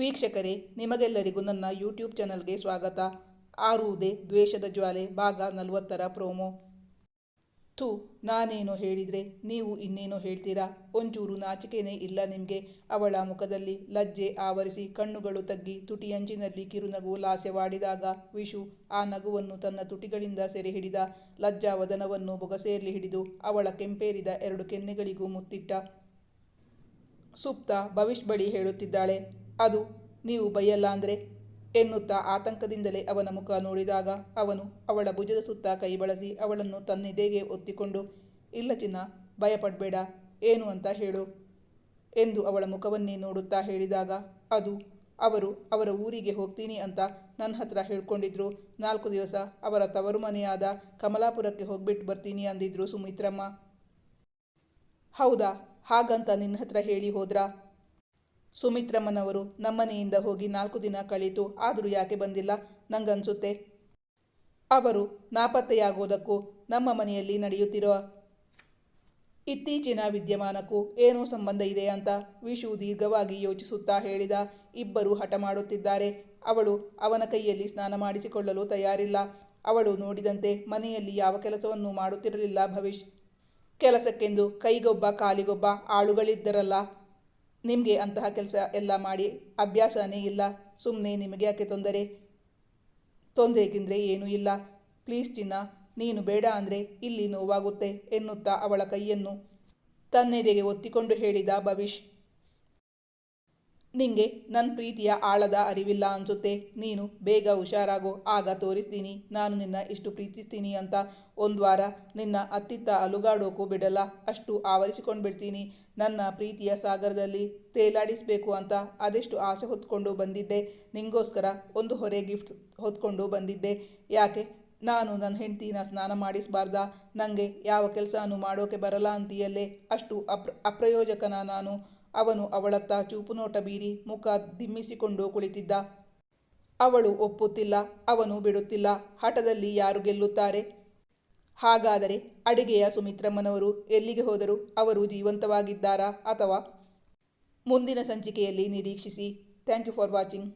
ವೀಕ್ಷಕರೇ, ನಿಮಗೆಲ್ಲರಿಗೂ ನನ್ನ ಯೂಟ್ಯೂಬ್ ಚಾನಲ್ಗೆ ಸ್ವಾಗತ. ಆರುವುದೇ ದ್ವೇಷದ ಜ್ವಾಲೆ, ಭಾಗ ನಲವತ್ತರ ಪ್ರೋಮೋ ಥೂ, ನಾನೇನು ಹೇಳಿದರೆ ನೀವು ಇನ್ನೇನು ಹೇಳ್ತೀರಾ? ಒಂಚೂರು ನಾಚಿಕೆನೇ ಇಲ್ಲ ನಿಮಗೆ. ಅವಳ ಮುಖದಲ್ಲಿ ಲಜ್ಜೆ ಆವರಿಸಿ ಕಣ್ಣುಗಳು ತಗ್ಗಿ ತುಟಿಯಂಚಿನಲ್ಲಿ ಕಿರುನಗು ಲಾಸ್ಯವಾಡಿದಾಗ ವಿಶು ಆ ನಗುವನ್ನು ತನ್ನ ತುಟಿಗಳಿಂದ ಸೆರೆ ಹಿಡಿದ ಲಜ್ಜಾವದನವನ್ನು ಬೊಗಸೆಯಲ್ಲಿ ಹಿಡಿದು ಅವಳ ಕೆಂಪೇರಿದ ಎರಡು ಕೆನ್ನೆಗಳಿಗೂ ಮುತ್ತಿಟ್ಟ. ಸುಪ್ತ ಭವಿಷ್ ಬಳಿ ಹೇಳುತ್ತಿದ್ದಾಳೆ ಅದು ನೀವು ಬೈಯಲ್ಲ ಅಂದರೆ? ಎನ್ನುತ್ತಾ ಆತಂಕದಿಂದಲೇ ಅವನ ಮುಖ ನೋಡಿದಾಗ ಅವನು ಅವಳ ಭುಜದ ಸುತ್ತ ಕೈ ಬಳಸಿ ಅವಳನ್ನು ತನ್ನಿದೆಗೆ ಒತ್ತಿಕೊಂಡು, ಇಲ್ಲ ಚಿನ್ನ, ಭಯಪಡಬೇಡ, ಏನು ಅಂತ ಹೇಳು ಎಂದು ಅವಳ ಮುಖವನ್ನೇ ನೋಡುತ್ತಾ ಹೇಳಿದಾಗ, ಅದು, ಅವರು, ಅವರ ಊರಿಗೆ ಹೋಗ್ತೀನಿ ಅಂತ ನನ್ನ ಹತ್ರ ಹೇಳ್ಕೊಂಡಿದ್ರು. ನಾಲ್ಕು ದಿವಸ ಅವರ ತವರು ಮನೆಯಾದ ಕಮಲಾಪುರಕ್ಕೆ ಹೋಗ್ಬಿಟ್ಟು ಬರ್ತೀನಿ ಅಂದಿದ್ರು ಸುಮಿತ್ರಮ್ಮ. ಹೌದಾ, ಹಾಗಂತ ನಿನ್ನ ಹತ್ರ ಹೇಳಿ ಹೋದ್ರಾ? ಸುಮಿತ್ರಮ್ಮನವರು ನಮ್ಮನೆಯಿಂದ ಹೋಗಿ ನಾಲ್ಕು ದಿನ ಕಳೀತು, ಆದರೂ ಯಾಕೆ ಬಂದಿಲ್ಲ? ನಂಗನ್ಸುತ್ತೆ. ಅವರು ನಾಪತ್ತೆಯಾಗೋದಕ್ಕೂ ನಮ್ಮ ಮನೆಯಲ್ಲಿ ನಡೆಯುತ್ತಿರುವ ಇತ್ತೀಚಿನ ವಿದ್ಯಮಾನಕ್ಕೂ ಏನೋ ಸಂಬಂಧ ಇದೆ ಅಂತ ವಿಶು ದೀರ್ಘವಾಗಿ ಯೋಚಿಸುತ್ತಾ ಹೇಳಿದ ಇಬ್ಬರು ಹಠ ಮಾಡುತ್ತಿದ್ದಾರೆ. ಅವಳು ಅವನ ಕೈಯಲ್ಲಿ ಸ್ನಾನ ಮಾಡಿಸಿಕೊಳ್ಳಲು ತಯಾರಿಲ್ಲ. ಅವಳು ನೋಡಿದಂತೆ ಮನೆಯಲ್ಲಿ ಯಾವ ಕೆಲಸವನ್ನು ಮಾಡುತ್ತಿರಲಿಲ್ಲ ಭವಿಷ್ ಕೆಲಸಕ್ಕೆಂದು ಕೈಗೊಬ್ಬ, ಕಾಲಿಗೊಬ್ಬ ಆಳುಗಳಿದ್ದರಲ್ಲ. ನಿಮಗೆ ಅಂತಹ ಕೆಲಸ ಎಲ್ಲ ಮಾಡಿ ಅಭ್ಯಾಸನೇ ಇಲ್ಲ ಸುಮ್ಮನೆ ನಿಮಗೆ ಯಾಕೆ ತೊಂದರೆ? ತೊಂದರೆಗಿಂದರೆ ಏನೂ ಇಲ್ಲ. ಪ್ಲೀಸ್ ಚಿನ್ನ, ನೀನು ಬೇಡ ಅಂದರೆ ಇಲ್ಲಿ ನೋವಾಗುತ್ತೆ ಎನ್ನುತ್ತಾ ಅವಳ ಕೈಯನ್ನು ತನ್ನೆದೆಗೆ ಒತ್ತಿಕೊಂಡು ಹೇಳಿದ ಭವಿಷ್ ನಿಂಗೆ ನನ್ನ ಪ್ರೀತಿಯ ಆಳದ ಅರಿವಿಲ್ಲ ಅನ್ಸುತ್ತೆ. ನೀನು ಬೇಗ ಹುಷಾರಾಗು. ಆಗ ತೋರಿಸ್ತೀನಿ. ನಾನು ನಿನ್ನ ಇಷ್ಟು ಪ್ರೀತಿಸ್ತೀನಿ ಅಂತ ಒಂದು ವಾರ ನಿನ್ನ ಅತ್ತಿತ್ತ ಅಲುಗಾಡೋಕ್ಕೂ ಬಿಡಲ್ಲ. ಅಷ್ಟು ಆವರಿಸಿಕೊಂಡು ಬಿಡ್ತೀನಿ. ನನ್ನ ಪ್ರೀತಿಯ ಸಾಗರದಲ್ಲಿ ತೇಲಾಡಿಸಬೇಕು ಅಂತ ಅದೆಷ್ಟು ಆಸೆ ಹೊತ್ಕೊಂಡು ಬಂದಿದ್ದೆ. ನಿಂಗೋಸ್ಕರ ಒಂದು ಹೊರೆ ಗಿಫ್ಟ್ ಹೊತ್ಕೊಂಡು ಬಂದಿದ್ದೆ. ಯಾಕೆ? ನಾನು ನನ್ನ ಹೆಂಡ್ತಿನ ಸ್ನಾನ ಮಾಡಿಸಬಾರ್ದಾ? ನನಗೆ ಯಾವ ಕೆಲಸನೂ ಮಾಡೋಕೆ ಬರಲ್ಲ ಅಂತೀಯಲ್ಲೇ? ಅಷ್ಟು ಅಪ್ರ, ಅಪ್ರಯೋಜಕನ ನಾನು. ಅವನು ಅವಳತ್ತ ಚೂಪುನೋಟ ಬೀರಿ ಮುಖ ದಿಮ್ಮಿಸಿಕೊಂಡು ಕುಳಿತಿದ್ದ. ಅವಳು ಒಪ್ಪುತ್ತಿಲ್ಲ, ಅವನು ಬಿಡುತ್ತಿಲ್ಲ, ಹಠದಲ್ಲಿ ಯಾರು ಗೆಲ್ಲುತ್ತಾರೆ? ಹಾಗಾದರೆ ಅಡಿಗೆಯ ಸುಮಿತ್ರಮ್ಮನವರು ಎಲ್ಲಿಗೆ ಹೋದರು? ಅವರು ಜೀವಂತವಾಗಿದ್ದಾರಾ ಅಥವಾ? ಮುಂದಿನ ಸಂಚಿಕೆಯಲ್ಲಿ ನಿರೀಕ್ಷಿಸಿ. Thank you for watching.